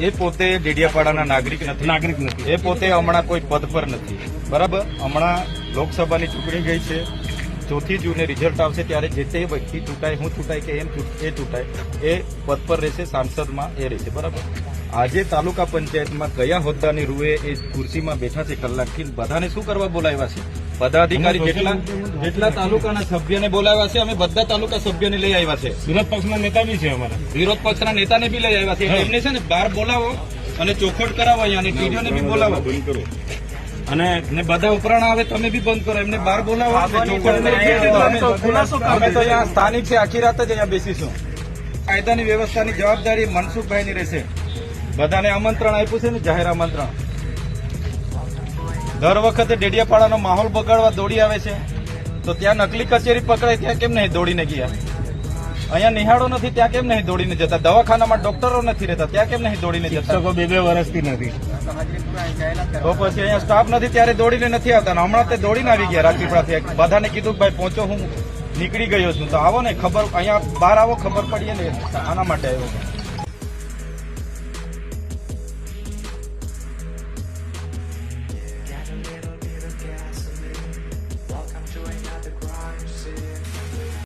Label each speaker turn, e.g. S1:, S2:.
S1: એ પોતે ડેડિયાપાડાના નાગરિક નથી.
S2: નાગરિક નથી.
S1: એ પોતે હમણાં કોઈ પદ પર નથી. બરાબર? હમણાં લોકસભાની ચૂંટણી ગઈ છે. ચોથી જૂને રિઝલ્ટ આવશે ત્યારે જે તે વ્યક્તિ ચૂંટાય હું ચૂંટાય કે એમ એ ચૂંટાય એ પદ પર રહેશે સાંસદમાં એ રહેશે. બરાબર? આજે તાલુકા પંચાયતમાં કયા હોદ્દાની રૂએ એ ખુરશીમાં બેઠા છે કલાકથી? બધાને શું કરવા બોલાવ્યા છે? બધા અધિકારી જેટલા જેટલા તાલુકાના સભ્યને બોલાવ્યા છે અમે બધા તાલુકા સભ્યને લઈ આવ્યા છે.
S2: વિરોધ પક્ષના નેતા બી છે અમારા.
S1: વિરોધ પક્ષના નેતાને બી લઈ આવ્યા છે. એમને છે ને બહાર બોલાવો અને ચોખવટ કરાવો અહીંયા અને ટીડીઓને બી બોલાવો.
S2: અને
S1: બધા ઉપરાણ આવે તમે બી બંધ કરો. એમને બહાર બોલાવો. કરી અમે તો અહીંયા સ્થાનિક છે. આખી રાત જ અહીંયા બેસીશું. કાયદાની વ્યવસ્થાની જવાબદારી મનસુખભાઈની રહેશે. બધાને આમંત્રણ આપ્યું છે ને? જાહેર આમંત્રણ. દર વખતે ડેડિયાપાડાનો માહોલ બગાડવા દોડી આવે છે. તો ત્યાં નકલી કચેરી પકડાય ત્યાં કેમ નહીં દોડીને ગયા? અહીંયા નિહાળો નથી ત્યાં કેમ નહીં દોડીને જતા? દવાખાનામાં ડોક્ટરો નથી રહેતા ત્યાં કેમ નહીં દોડીને જતા?
S2: બે બે વર્ષથી નથી.
S1: તો પછી અહીંયા સ્ટાફ નથી ત્યારે દોડીને નથી આવતા. હમણાં તે દોડીને આવી ગયા રાજપીપળાથી બધાને કીધું કે ભાઈ પહોંચો હું નીકળી ગયો છું. તો આવો ને ખબર અહીંયા બહાર આવો ખબર પડીએ ને આના માટે આવ્યો.